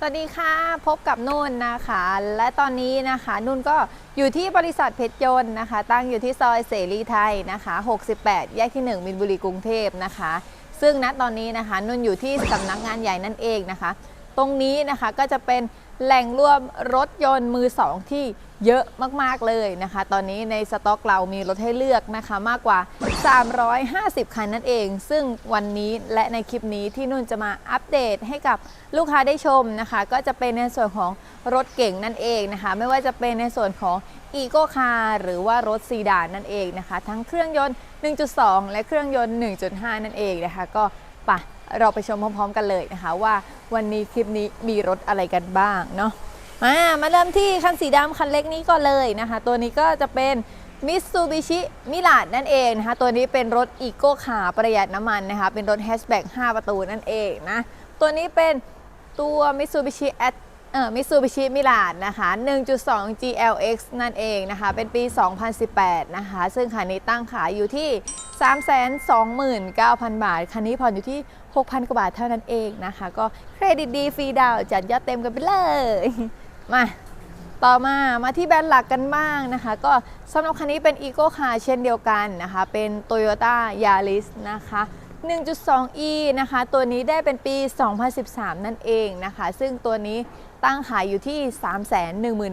สวัสดีค่ะ พบกับนุ่นนะคะ และตอนนี้นะคะนุ่นก็อยู่ที่บริษัทเพชรยนต์นะคะ ตั้งอยู่ที่ซอยเสรีไทยนะคะ 68 แยกที่ 1 มินบุรีกรุงเทพนะคะ ซึ่งณตอนนี้นะคะ นุ่นอยู่ที่สำนักงานใหญ่นั่นเองนะคะ ตรงนี้นะคะก็จะเป็นแหล่งรวมรถยนต์มือสองที่ เยอะมาก ๆ เลยนะคะ ตอนนี้ในสต็อกเรามีรถให้เลือกนะคะมากกว่า 350 คันนั่นเอง ซึ่งวันนี้และในคลิปนี้ที่นุ่นจะมาอัปเดตให้กับลูกค้าได้ชมนะคะ ก็จะเป็นในส่วนของรถเก่งนั่นเองนะคะ ไม่ว่าจะเป็นในส่วนของ e c o Car หรือว่ารถซีดานนั่นเองนะคะ ทั้งเครื่องยนต์ 1.2 และเครื่องยนต์ 1.5 นั่นเองนะคะ ก็ไปะเราไปชมพร้อม ๆ กันเลยนะคะ ว่าวันนี้คลิปนี้มีรถอะไรกันบ้างเนาะ มามาเริ่มที่คันสีดำคันเล็กนี้ก่อนเลยนะคะ ตัวนี้ก็จะเป็น Mitsubishi m i r a นั่นเองนะคะ ตัวนี้เป็นรถอีโก้ขาประหยัดน้ำมันนะคะ เป็นรถแฮชแบ็ก5ประตูนั่นเองนะ ตัวนี้เป็นตัว Mitsubishi at เอ่อ Mitsubishi m i r a นะคะ 1.2 GLX นั่นเองนะคะ เป็นปี 2018 นะคะ ซึ่งคันนี้ตั้งขายอยู่ที่ 329,000 บาท คันนี้ผ่อนอยู่ที่ 6,000 กว่าบาทเท่านั้นเองนะคะ ก็เครดิตดีฟรีดาวจัดยอดเต็มกันไปเลย มาต่อมามาที่แบรนด์หลักกันบ้างนะคะ ก็สำหรับคันนี้เป็น e c o Car เช่นเดียวกันนะคะ เป็น Toyota Yaris นะคะ 1.2e นะคะ ตัวนี้ได้เป็นปี 2013 นั่นเองนะคะ ซึ่งตัวนี้ตั้งขายอยู่ที่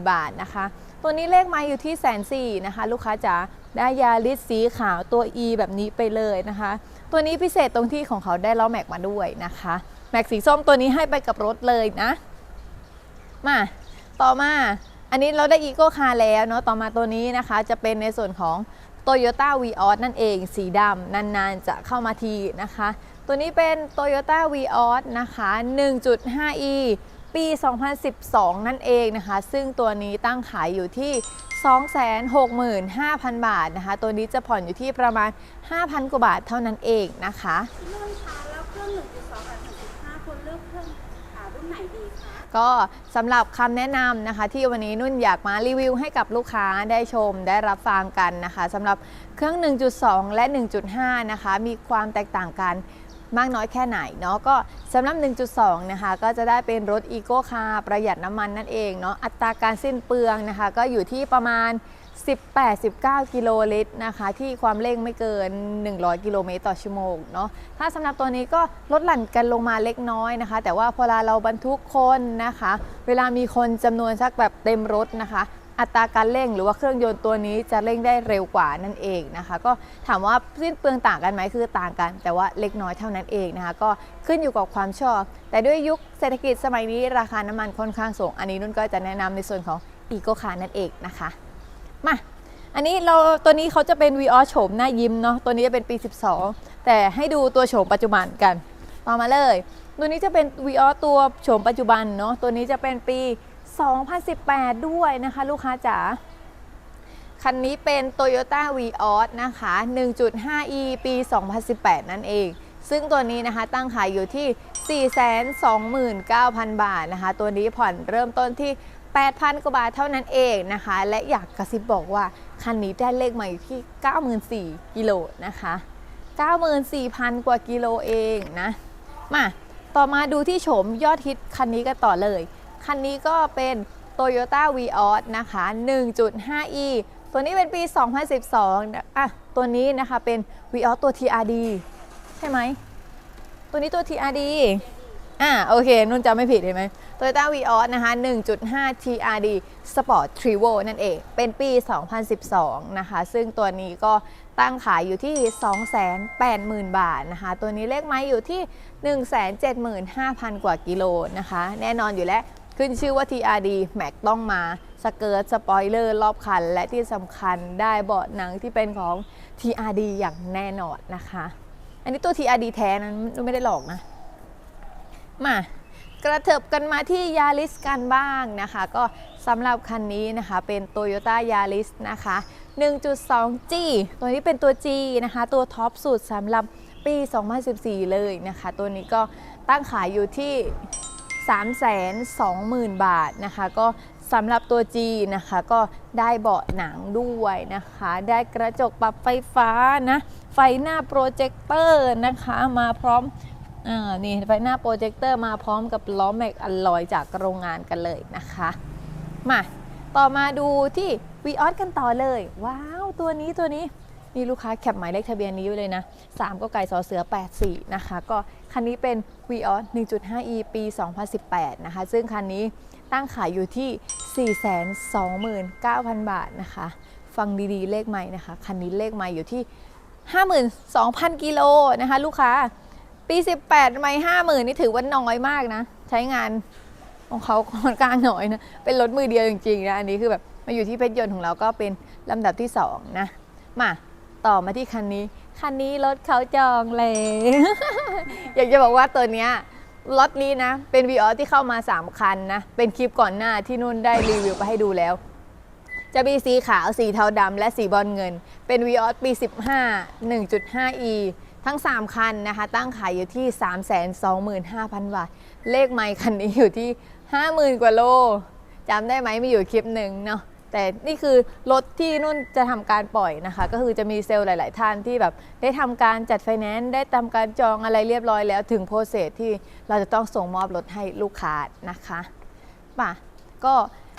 310,000 บาทนะคะ ตัวนี้เลขไมาอยู่ที่แสนสี่นะคะ ลูกค้าจ๋าได้ยาริสสีขาวตัว E แบบนี้ไปเลยนะคะ ตัวนี้พิเศษตรงที่ของเขาได้ล้อแม็กมาด้วยนะคะ แม็กสีส้มตัวนี้ให้ไปกับรถเลยนะ มา ต่อมาอันนี้เราได้อีโก้คาร์แล้วเนาะต่อมาตัวนี้นะคะ จะเป็นในส่วนของ Toyota v ีออนั่นเอง สีดำนานๆ จะเข้ามาทีนะคะ ตัวนี้เป็น Toyota v ีออนะคะ 1.5e ปี 2012 นั่นเองนะคะ ซึ่งตัวนี้ตั้งขายอยู่ที่265,000 บาทนะคะ ตัวนี้จะผ่อนอยู่ที่ประมาณ 5,000 กว่าบาทเท่านั้นเองนะคะ ก็สำหรับคำแนะนำนะคะ ที่วันนี้นุ่นอยากมารีวิวให้กับลูกค้าได้ชมได้รับฟังกันนะคะสำหรับเครื่อง 1.2 และ 1.5 นะคะ มีความแตกต่างกัน มากน้อยแค่ไหนเนาะก็สำหรับ 1.2 นะคะ ก็จะได้เป็นรถอีโก้คาร์ประหยัดน้ำมันนั่นเองเนาะอัตราการสิ้นเปลืองนะคะ ก็อยู่ที่ประมาณ 18-19 กิโลลิตรนะคะ ที่ความเร่งไม่เกิน 100 กิโลเมตรต่อชั่วโมงเนาะถ้าสำหรับตัวนี้ก็ลดหลั่นกันลงมาเล็กน้อยนะคะ แต่ว่าพอเราบรรทุกคนนะคะ เวลามีคนจำนวนสักแบบเต็มรถนะคะ อัตราการเร่งหรือว่าเครื่องยนต์ตัวนี้จะเร่งได้เร็วกว่านั่นเองนะคะ ก็ถามว่าสิ้นเปลืองต่างกันไหมคือต่างกัน แต่ว่าเล็กน้อยเท่านั้นเองนะคะ ก็ขึ้นอยู่กับความชอบ แต่ด้วยยุคเศรษฐกิจสมัยนี้ราคาน้ำมันค่อนข้างสูง อันนี้นุ่นก็จะแนะนำในส่วนของอีโกคาร์นั่นเองนะคะมาอันนี้เราตัวนี้เขาจะเป็น v ีออโฉมหน้ายิ้มเนาะตัวนี้จะเป็นปี 12 แต่ให้ดูตัวโฉมปัจจุบันกันต่อมาเลย ตัวนี้จะเป็น v ีออตัวโฉมปัจจุบันเนาะตัวนี้จะเป็นปี 2018 ด้วยนะคะ ลูกค้าจ๋าคันนี้เป็น Toyota v ีออนะคะ 1.5e ปี 2018 นั่นเอง ซึ่งตัวนี้นะคะตั้งขายอยู่ที่ 429,000 บาทนะคะ ตัวนี้ผ่อนเริ่มต้นที่ 8,000 กว่าบาทเท่านั้นเองนะคะ และอยากกระซิบบอกว่า คันนี้ได้เลขใหม่ที่ 94กิโลนะคะ 94,000 กว่ากิโลเองนะ มา ต่อมาดูที่โฉมยอดฮิตคันนี้กันต่อเลย คันนี้ก็เป็น Toyota v ีออนะคะ 1.5e ตัวนี้เป็นปี 2012นะอะตัวนี้นะคะเป็น v ีออตัว TRD ใช่ไหม ตัวนี้ตัว TRD อ่าโอเค นุ่นจำไม่ผิดเห็นไหม Toyota v ีออนะคะ 1.5 TRD Sport Trivo นั่นเอง เป็นปี 2012 นะคะ ซึ่งตัวนี้ก็ตั้งขายอยู่ที่ 280,000 บาทนะคะ ตัวนี้เลขไม้อยู่ที่ 175,000 กว่ากิโลนะคะ แน่นอนอยู่แล้ว ขึ้นชื่อว่า TRD แม็กต้องมา สเกิร์ตสปอยเลอร์รอบคัน และที่สำคัญได้เบาะหนังที่เป็นของ TRD อย่างแน่นอนนะคะ อันนี้ตัว TRD แท้นั้นไม่ได้หลอกนะ มากระเถิบกันมาที่ยาริสกันบ้างนะคะ ก็สำหรับคันนี้นะคะเป็น Toyota Yaris นะคะ 1.2G ตัวนี้เป็นตัว G นะคะ ตัวท็อปสุดสำหรับปี 2014 เลยนะคะ ตัวนี้ก็ตั้งขายอยู่ที่ 320,000 บาทนะคะก็สำหรับตัว G นะคะก็ได้เบาะหนังด้วยนะคะ ได้กระจกปรับไฟฟ้านะไฟหน้าโปรเจคเตอร์นะคะมาพร้อมอ่านี่ไฟหน้าโปรเจคเตอร์มาพร้อมกับล้อแม็กอลลอยจากโรงงานกันเลยนะคะมาต่อมาดูที่ v ีออกันต่อเลย ว้าว ตัวนี้ตัวนี้ นี่ลูกค้าแคปหมายเลขทะเบียนนี้ไว้เลยนะ3ก็ไก่สอเสือ 84 นะคะ ก็คันนี้เป็น v ีออ 1.5e ปี 2018 นะคะ ซึ่งคันนี้ตั้งขายอยู่ที่ 429,000 บาทนะคะ ฟังดีๆเลขใหม่นะคะ คันนี้เลขใหม่อยู่ที่ 52,000 กิโลนะคะ ลูกค้าปี 18ไม่50,000 นี่ถือว่าน้อยมากนะ ใช้งานของเขาค่อนข้างน้อยนะ เป็นรถมือเดียวจริงๆนะ อันนี้คือแบบมาอยู่ที่เพชรยนต์ของเราก็เป็นลำดับที่ 2 นะ มา ต่อมาที่คันนี้ คันนี้รถเขาจองเลย อยากจะบอกว่าตัวเนี้ยรถนี้นะ เป็น v ีออที่เข้ามา 3 คันนะ เป็นคลิปก่อนหน้าที่นุ่นได้รีวิวไปให้ดูแล้ว จะมีสีขาว สีเทาดำและสีบอลเงิน เป็น v ีออปี 15 1.5e ทั้ง 3 คันนะคะ ตั้งขายอยู่ที่ 325,000 บาท เลขไมค์คันนี้อยู่ที่ 50,000 กว่าโลจำได้ไหมมีอยู่คลิปหนึ่งเนาะ แต่นี่คือรถที่นุ่นจะทำการปล่อยนะคะ ก็คือจะมีเซลล์หลาย ๆ ท่านที่แบบได้ทำการจัดไฟแนนซ์ได้ทำการจองอะไรเรียบร้อยแล้วถึงโปรเซสที่เราจะต้องส่งมอบรถให้ลูกค้านะคะป่ะก็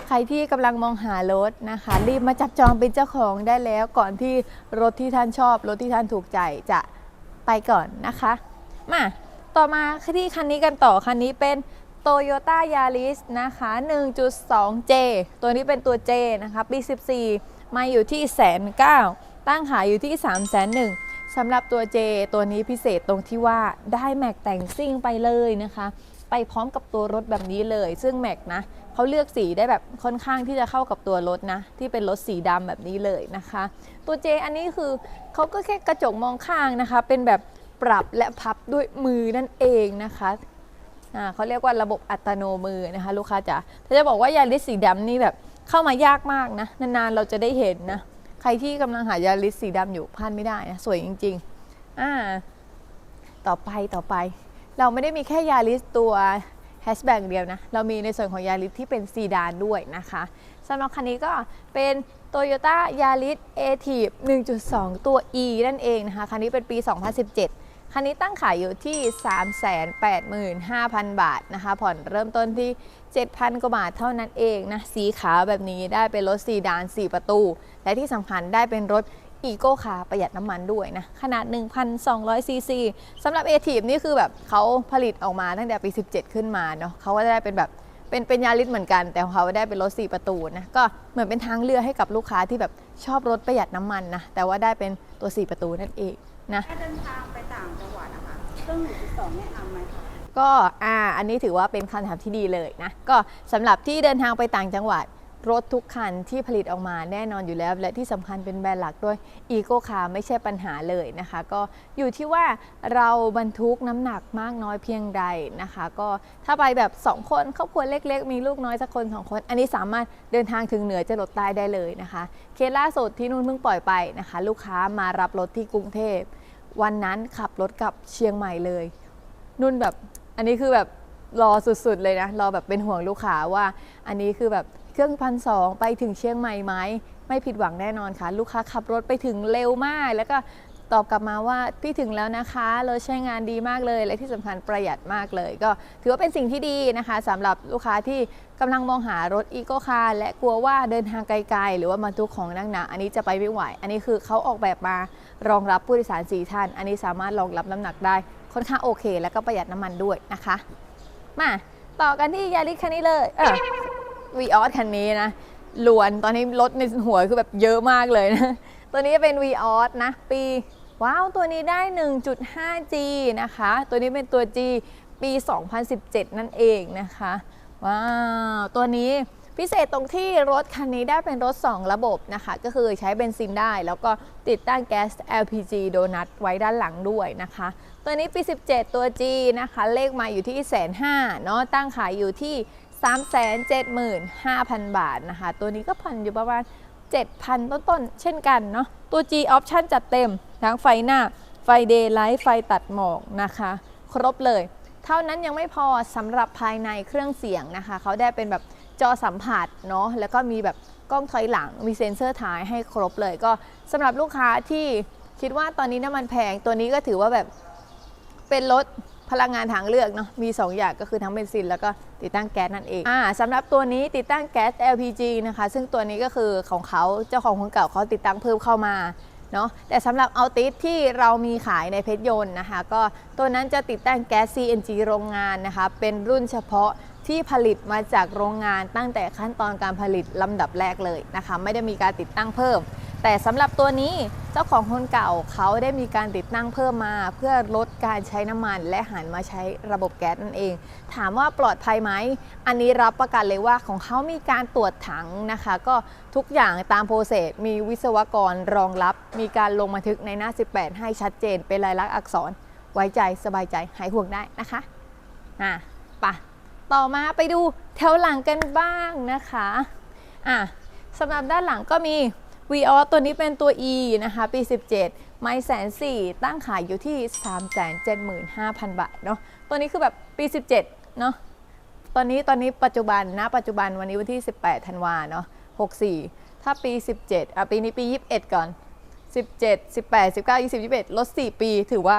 ใครที่กำลังมองหารถนะคะ รีบมาจับจองเป็นเจ้าของได้แล้วก่อนที่รถที่ท่านชอบ รถที่ท่านถูกใจจะไปก่อนนะคะ มา ต่อมาที่คันนี้กันต่อ คันนี้เป็น Toyota Yaris นะคะ 1.2J ตัวนี้เป็นตัว J นะคะ ปี 14 มาอยู่ที่แสนเตั้งขายอยู่ที่3 0 0 0 0 0สำหรับตัว J ตัวนี้พิเศษตรงที่ว่าได้แม็กแต่งซิ่งไปเลยนะคะ ไปพร้อมกับตัวรถแบบนี้เลย ซึ่งแม็กนะเขาเลือกสีได้แบบค่อนข้างที่จะเข้ากับตัวรถนะ ที่เป็นรถสีดำแบบนี้เลยนะคะ ตัว J อันนี้คือเขาก็แค่กระจกมองข้างนะคะ เป็นแบบปรับและพับด้วยมือนั่นเองนะคะ เขาเรียกว่าระบบอัตโนมือนะคะลูกค้าจ๋าถ้าจะบอกว่ายาริสสีดำนี่แบบเข้ามายากมากนะนานๆเราจะได้เห็นนะใครที่กำลังหายาริสสีดำอยู่พลาดไม่ได้นะสวยจริงๆอ่าต่อไปต่อไป เราไม่ได้มีแค่ยาริสตัวแฮชแบ็กเดียวนะเรามีในส่วนของยาริสที่เป็นซีดานด้วยนะคะสำหรับคันนี้ก็เป็น Toyota Yaris a t i v 1.2 ตัว E นั่นเองนะคะ คันนี้เป็นปี 2017 คันนี้ตั้งขายอยู่ที่ 385,000 บาทนะคะ ผ่อนเริ่มต้นที่ 7,000 กว่าบาทเท่านั้นเองนะ สีขาวแบบนี้ได้เป็นรถซีดาน 4 ประตู และที่สำคัญได้เป็นรถอีโก้คาร์ประหยัดน้ำมันด้วยนะ ขนาด 1,200 ซีซีสำหรับ a t i v นี่คือแบบเขาผลิตออกมาตั้งแต่ปี 17 ขึ้นมาเนาะเขาก็จะได้เป็นแบบเป็นเป็นยาริสเหมือนกัน แต่ของเขาได้เป็นรถ 4 ประตูนะก็เหมือนเป็นทางเลือกให้กับลูกค้าที่แบบชอบรถประหยัดน้ำมันนะแต่ว่าได้เป็นตัว 4 ประตูนั่นเองนะเดินทางไปางจังหวัดนะคะเครื่อง1.2เนี่ยเอาไหมคะก็อ่าอันนี้ถือว่าเป็นคำถามที่ดีเลยนะ ก็สำหรับที่เดินทางไปต่างจังหวัดรถทุกคันที่ผลิตออกมาแน่นอนอยู่แล้ว และที่สำคัญเป็นแบรนด์หลักด้วยอีโ c คาร์ไม่ใช่ปัญหาเลยนะคะ ก็อยู่ที่ว่าเราบรรทุกน้ำหนักมากน้อยเพียงใดนะคะ ก็ถ้าไปแบบ 2 คนครอบครัวเล็ก ๆ มีลูกน้อยสักคน 2 คน อันนี้สามารถเดินทางถึงเหนือจะลดใต้ได้เลยนะคะ เคสล่าสุดที่นุ่นเพิ่งปล่อยไปนะคะ ลูกค้ามารับรถที่กรุงเทพ วันนั้นขับรถกลับเชียงใหม่เลย นุ่นแบบอันนี้คือแบบรอสุดๆเลยนะรอแบบเป็นห่วงลูกค้าว่า อันนี้คือแบบเครื่องพันสองไปถึงเชียงใหม่ไหมไม่ผิดหวังแน่นอนค่ะ ลูกค้าขับรถไปถึงเร็วมาก แล้วก็ ตอบกลับมาว่าพี่ถึงแล้วนะคะรถใช้งานดีมากเลยและที่สำคัญประหยัดมากเลย ก็ถือว่าเป็นสิ่งที่ดีนะคะสำหรับลูกค้าที่กำลังมองหารถอีโกคาร์และกลัวว่าเดินทางไกลๆ หรือว่าบรรทุกของหนักหนาอันนี้จะไปไม่ไหว อันนี้คือเขาออกแบบมารองรับผู้โดยสารสี่ท่าน อันนี้สามารถรองรับน้ำหนักได้ค่อนข้างโอเค แล้วก็ประหยัดน้ำมันด้วยนะคะ มาต่อกันที่ยาริสคันนี้เลยเออวีออสคันนี้นะล้วนตอนนี้รถในหัวคือแบบเยอะมากเลยนะ ตัวนี้เป็น v ีออสนะ ปี ว้าว ตัวนี้ได้ 1.5G นะคะ ตัวนี้เป็นตัว G ปี 2017 นั่นเองนะคะ ว้าว ตัวนี้พิเศษตรงที่รถคันนี้ได้เป็นรถ 2 ระบบนะคะ ก็คือใช้เบนซินได้ แล้วก็ติดตั้งแก๊ส LPG โดนัทไว้ด้านหลังด้วยนะคะ ตัวนี้ปี 17 ตัว G นะคะ เลขมาอยู่ที่แสนห้าเนาะตั้งขายอยู่ที่ 375,000 บาทนะคะ ตัวนี้ก็ผ่อนอยู่ประมาณ 7,000 ต้นๆ เช่นกันเนาะตัว G option จัดเต็ม ทั้งไฟหน้าไฟเดย์ไลท์ไฟตัดหมอกนะคะ ครบเลย เท่านั้นยังไม่พอสำหรับภายในเครื่องเสียงนะคะ เขาได้เป็นแบบจอสัมผัสเนาะแล้วก็มีแบบกล้องถอยหลังมีเซ็นเซอร์ท้ายให้ครบเลยก็สำหรับลูกค้าที่คิดว่าตอนนี้น้ำมันแพงตัวนี้ก็ถือว่าแบบเป็นรถพลังงานทางเลือกเนาะมี 2 อย่างก็คือทั้งเบนซินแล้วก็ติดตั้งแก๊สนั่นเองอ่าสำหรับตัวนี้ติดตั้งแก๊ส LPG นะคะ ซึ่งตัวนี้ก็คือของเขาเจ้าของคนเก่าเขาติดตั้งเพิ่มเข้ามา เนาะแต่สำหรับเอาติสที่เรามีขายในเพชรยนต์นะคะ ก็ตัวนั้นจะติดตั้งแก๊ส CNG โรงงานนะคะ เป็นรุ่นเฉพาะ ที่ผลิตมาจากโรงงานตั้งแต่ขั้นตอนการผลิตลำดับแรกเลยนะคะ ไม่ได้มีการติดตั้งเพิ่ม แต่สำหรับตัวนี้เจ้าของคนเก่าเขาได้มีการติดตั้งเพิ่มมา เพื่อลดการใช้น้ำมัน และหันมาใช้ระบบแก๊สนั่นเอง ถามว่าปลอดภัยไหม อันนี้รับประกันเลยว่าของเขามีการตรวจถังนะคะ ก็ทุกอย่างตามโปรเซสมีวิศวกรรองรับ มีการลงบันทึกในหน้า 18 ให้ชัดเจนเป็นลายลักษณ์อักษร ไว้ใจสบายใจหายห่วงได้นะคะอะไปะ ต่อมาไปดูแถวหลังกันบ้างนะคะอะสำหรับด้านหลังก็มี v ีออตัวนี้เป็นตัว E นะคะ ปี 17 ไม่แสนสี่ตั้งขายอยู่ที่ 375,000 บาทเนาะตัวนี้คือแบบปี 17 เนาะตอนนี้ตอนนี้ปัจจุบันนะปัจจุบันวันนี้วันที่ 18 ธันวาเนาะ64 ถ้าปี 17อะปีนี้ปี 21 ก่อน 17 18 19 20 21 ลด 4 ปีถือว่า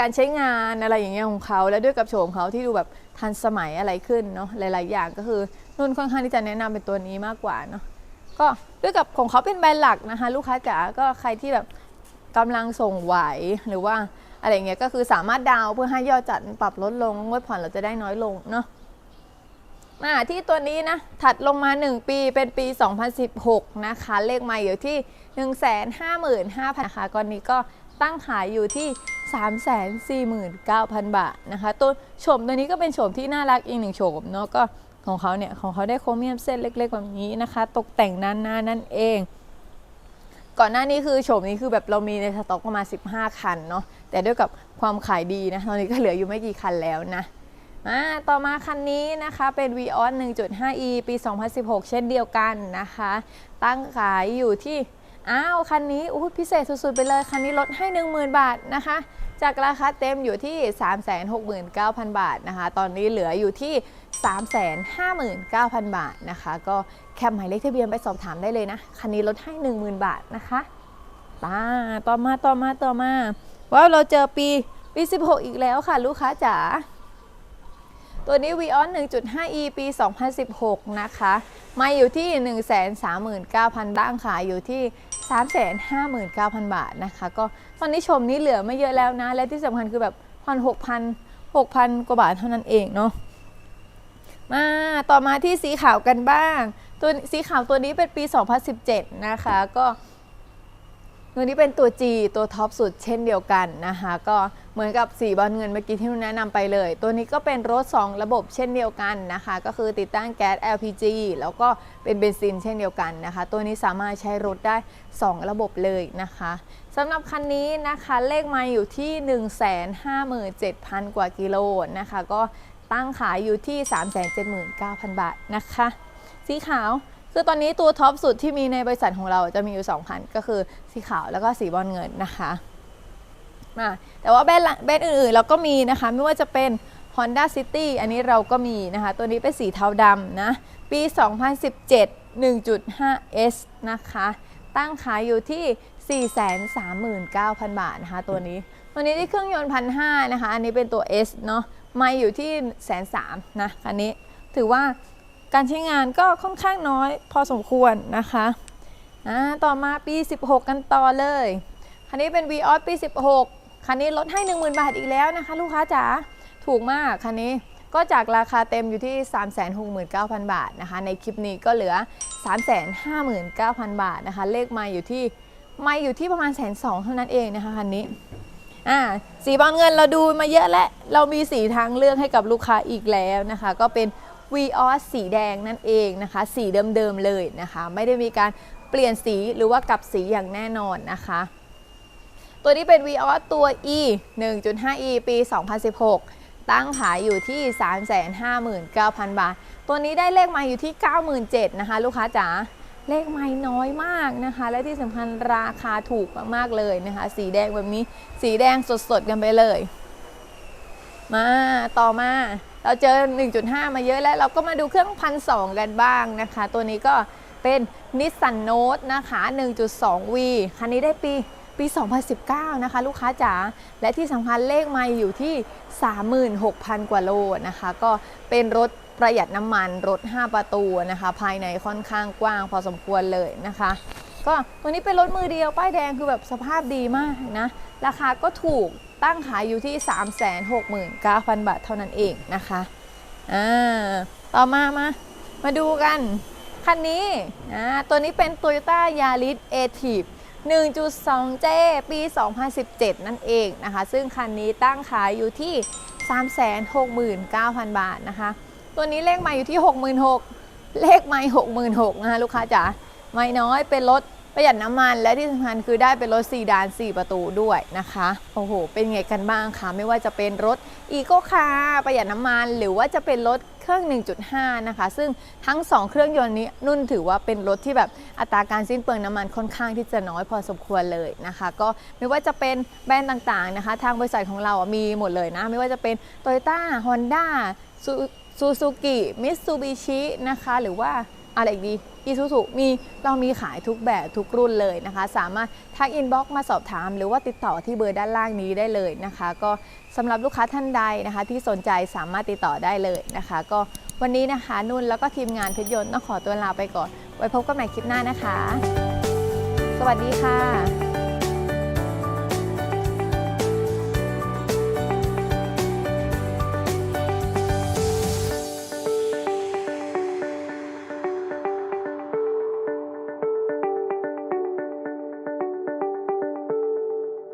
การใช้งานอะไรอย่างเงี้ยของเขา และด้วยกับโฉมเขาที่ดูแบบทันสมัยอะไรขึ้นเนาะหลาย ๆ อย่างก็คือนุ่นค่อนข้างที่จะแนะนำเป็นตัวนี้มากกว่าเนาะก็ด้วยกับของเขาเป็นแบรนด์หลักนะคะลูกค้าจ๋าก็ใครที่แบบกำลังส่งไหวหรือว่าอะไรเงี้ยก็คือสามารถดาวเพื่อให้ยอดจัดปรับลดลงงวดผ่อนเราจะได้น้อยลงเนาะมาที่ตัวนี้นะ ถัดลงมา 1 ปีเป็นปี 2016 นะคะ เลขม่อยู่ที่ 155,000นะคะก้อนนี้ก็ตั้งขายอยู่ที่ 349,000 บาทนะคะ ตัวโฉมตัวนี้ก็เป็นโฉมที่น่ารักอีกหนึ่งโฉมเนาะก็ของเขาเนี่ยของเขาได้โครเมียมเส้นเล็กๆแบบนี้นะคะ ตกแต่งนานๆนั่นเอง ก่อนหน้านี้คือโฉมนี้คือแบบเรามีในสต็อกประมาณ 15 คันเนาะแต่ด้วยกับความขายดีนะตอนนี้ก็เหลืออยู่ไม่กี่คันแล้วนะมาต่อมาคันนี้นะคะเป็น v ีออส 1.5e ปี 2016 เช่นเดียวกันนะคะ ตั้งขายอยู่ที่ อ้าว คันนี้อู้พิเศษสุดๆ ไปเลย คันนี้ลดให้ 10,000 บาทนะคะ จากราคาเต็มอยู่ที่ 369,000 บาทนะคะ ตอนนี้เหลืออยู่ที่ 359,000 บาทนะคะ ก็แคปหมายเลขทะเบียนไปสอบถามได้เลยนะ คันนี้ลดให้ 10,000 บาทนะคะตาต่อมาต่อมาต่อมาว่าวเราเจอปีปี 16 อีกแล้วค่ะ ลูกค้าจ๋า ตัวนี้ Vion 1.5e ปี 2016 นะคะ มาอยู่ที่ 139,000 บ้างขายอยู่ที่ 359,000 บาทนะคะ ก็ตอนนี้ชมนี้เหลือไม่เยอะแล้วนะ และที่สำคัญคือแบบพันหกพันหกพันกว่าบาทเท่านั้นเองเนาะ มาต่อมาที่สีขาวกันบ้าง ตัวสีขาวตัวนี้เป็นปี 2017 นะคะ ก็ตัวนี้เป็นตัว G ตัวท็อปสุดเช่นเดียวกันนะคะ ก็ เหมือนกับสีบอลเงินเมื่อกี้ที่นุ่นแนะนำไปเลย ตัวนี้ก็เป็นรถ 2 ระบบเช่นเดียวกันนะคะ ก็คือติดตั้งแก๊ส LPG แล้วก็เป็นเบนซินเช่นเดียวกันนะคะ ตัวนี้สามารถใช้รถได้ 2 ระบบเลยนะคะสำหรับคันนี้นะคะเลขไมาอยู่ที่ 157,000 กว่ากิโลนะคะ ก็ตั้งขายอยู่ที่ 379,000 บาทนะคะ สีขาวคือตอนนี้ตัวท็อปสุดที่มีในบริษัทของเราจะมีอยู่ 2 คัน ก็คือสีขาวแล้วก็สีบอลเงินนะคะ อะแต่ว่าแบรนด์ละแบรนด์อื่นๆเราก็มีนะคะ ไม่ว่าจะเป็น Honda City อันนี้เราก็มีนะคะ ตัวนี้เป็นสีเทาดำนะ ปี 2017 1.5S นะคะ ตั้งขายอยู่ที่ 439,000 บาทนะคะ ตัวนี้ ตัวนี้ที่เครื่องยนต์พันห้านะคะ อันนี้เป็นตัว S เนาะไม่อยู่ที่แสนสามนะ คันนี้ถือว่าการใช้งานก็ค่อนข้างน้อยพอสมควรนะคะอ่าต่อมาปี 16 กันต่อเลย คันนี้เป็น v ีออสปี 16 คันนี้ลดให้ 10,000 บาทอีกแล้วนะคะ ลูกค้าจ๋าถูกมากคันนี้ก็จากราคาเต็มอยู่ที่ 369,000 บาทนะคะ ในคลิปนี้ก็เหลือ 359,000 บาทนะคะ เลขมาอยู่ที่ไม่อยู่ที่ประมาณแสนสองเท่านั้นเองนะคะคันนี้อ่าสีบอลเงินเราดูมาเยอะแล้ว เรามีสีทางเลือกให้กับลูกค้าอีกแล้วนะคะ ก็เป็น v ีออสสีแดงนั่นเองนะคะ สีเดิมๆเลยนะคะ ไม่ได้มีการเปลี่ยนสีหรือว่ากลับสีอย่างแน่นอนนะคะ ตัวนี้เป็น v ีออสตัว e 1.5e ปี 2016 ตั้งขายอยู่ที่ 359,000 บาท ตัวนี้ได้เลขมาอยู่ที่ 97,000นะคะ ลูกค้าจ๋าเลขไม่น้อยมากนะคะ และที่สำคัญราคาถูกมากๆเลยนะคะ สีแดงแบบนี้สีแดงสดๆกันไปเลย มาต่อมาเราเจอ 1.5 มาเยอะแล้ว เราก็มาดูเครื่องพันสกันบ้างนะคะ ตัวนี้ก็เป็นนิสสันโน e นะคะ 1.2V คันนี้ได้ปี ปี 2019 นะคะ ลูกค้าจ๋าและที่สำคัญเลขไม่อยู่ที่ 36,000 กว่าโลนะคะ ก็เป็นรถประหยัดน้ำมันรถ 5 ประตูนะคะ ภายในค่อนข้างกว้างพอสมควรเลยนะคะ ก็ตัวนี้เป็นรถมือเดียว ป้ายแดงคือแบบสภาพดีมากนะ ราคาก็ถูกตั้งขายอยู่ที่ 369,000 บาทเท่านั้นเองนะคะอ่าต่อมามามาดูกัน คันนี้นะตัวนี้เป็น Toyota Yaris a t i v 1.2J ปี 2017 นั่นเองนะคะ ซึ่งคันนี้ตั้งขายอยู่ที่ 369,000 บาทนะคะ ตัวนี้เลขใหม่อยู่ที่ 66,000เลขใหม่ 66,000นะคะลูกค้าจ๋าไม่น้อยเป็นรถ ประหยัดน้ำมันและที่สำคัญคือได้เป็นรถ4ดาน 4 ประตูด้วยนะคะ โอ้โห เป็นไงกันบ้างคะ ไม่ว่าจะเป็นรถอีโ c คาร์ประหยัดน้ำมัน หรือว่าจะเป็นรถเครื่อง 1.5 นะคะ ซึ่งทั้ง 2 เครื่องยนต์นี้นุ่นถือว่าเป็นรถที่แบบอัตราการสิ้นเปลืองน้ำมันค่อนข้างที่จะน้อยพอสมควรเลยนะคะ ก็ไม่ว่าจะเป็นแบรนด์ต่างๆนะคะ ทางบริษัทของเราอะมีหมดเลยนะ ไม่ว่าจะเป็น Toyota Honda ซูซูกิมิตซูบิชินะคะ หรือว่า อะไรอีกดีอีซูซูมีเรามีขายทุกแบบทุกรุ่นเลยนะคะ สามารถทักอินบ็อกมาสอบถาม หรือว่าติดต่อที่เบอร์ด้านล่างนี้ได้เลยนะคะ ก็สำหรับลูกค้าท่านใดนะคะ ที่สนใจสามารถติดต่อได้เลยนะคะ ก็วันนี้นะคะนุ่นแล้วก็ทีมงานเพชรยนต์ต้องขอตัวลาไปก่อน ไว้พบกันใหม่คลิปหน้านะคะ สวัสดีค่ะ